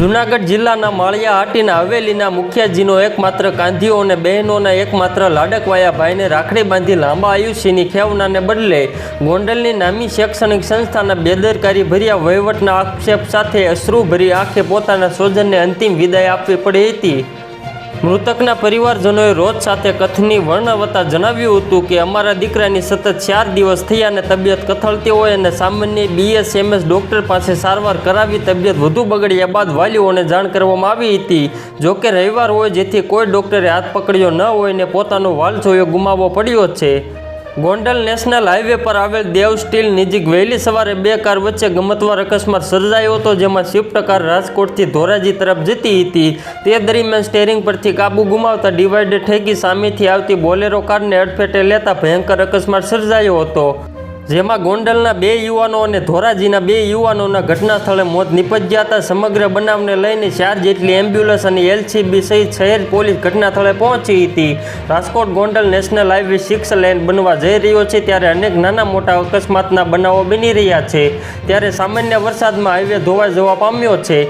જૂનાગઢ જિલ્લાના માળિયા હાટીના હવેલીના મુખ્યજીનો એકમાત્ર કાંધીઓ અને બહેનોના એકમાત્ર લાડકવાયા ભાઈને રાખડી બાંધી લાંબા આયુષ્યની ખેવનાને બદલે ગોંડલની નામી શૈક્ષણિક સંસ્થાના બેદરકારી ભર્યા વહીવટના આક્ષેપ સાથે અશ્રુભરી આંખે પોતાના સ્વજનને અંતિમ વિદાય આપવી પડી હતી. મૃતકના પરિવારજનોએ રોજ સાથે કથની વર્ણવતા જણાવ્યું હતું કે અમારા દીકરાની સતત ચાર દિવસ થયા અને તબિયત કથળતી હોય અને સામાન્ય બીએસએમએસ ડૉક્ટર પાસે સારવાર કરાવી તબિયત વધુ બગડ્યા બાદ વાલીઓને જાણ કરવામાં આવી હતી. જોકે રવિવાર હોય જેથી કોઈ ડૉક્ટરે હાથ પકડ્યો ન હોય ને પોતાનો વાલ જોયો ગુમાવવો પડ્યો છે. ગોંડલ નેશનલ હાઈવે પર આવેલ દેવ સ્ટીલ નજીક વહેલી સવારે બે કાર વચ્ચે ગમતવાર અકસ્માત સર્જાયો હતો, જેમાં સ્વિફ્ટ કાર રાજકોટથી ધોરાજી તરફ જતી હતી. તે દરમિયાન સ્ટેરિંગ પરથી કાબુ ગુમાવતા ડિવાઈડર ઠેકી સામેથી આવતી બોલેરો કારને અડફેટે લેતા ભયંકર અકસ્માત સર્જાયો હતો. જેમાં ગોંડલના બે યુવાનો અને ધોરાજીના બે યુવાનોના ઘટના સ્થળે મોત નિપજ્યા હતા. સમગ્ર બનાવને લઈને ચાર જેટલી એમ્બ્યુલન્સ અને એલસીબી સહિત શહેર પોલીસ ઘટના સ્થળે પહોંચી હતી. Rajkot Gondal national highway six lane બનવા જઈ રહ્યો છે ત્યારે અનેક નાના મોટા અકસ્માતના બનાવો બની રહ્યા છે. ત્યારે સામાન્ય વરસાદમાં હાઈવે ધોવાઈ જવા પામ્યો છે.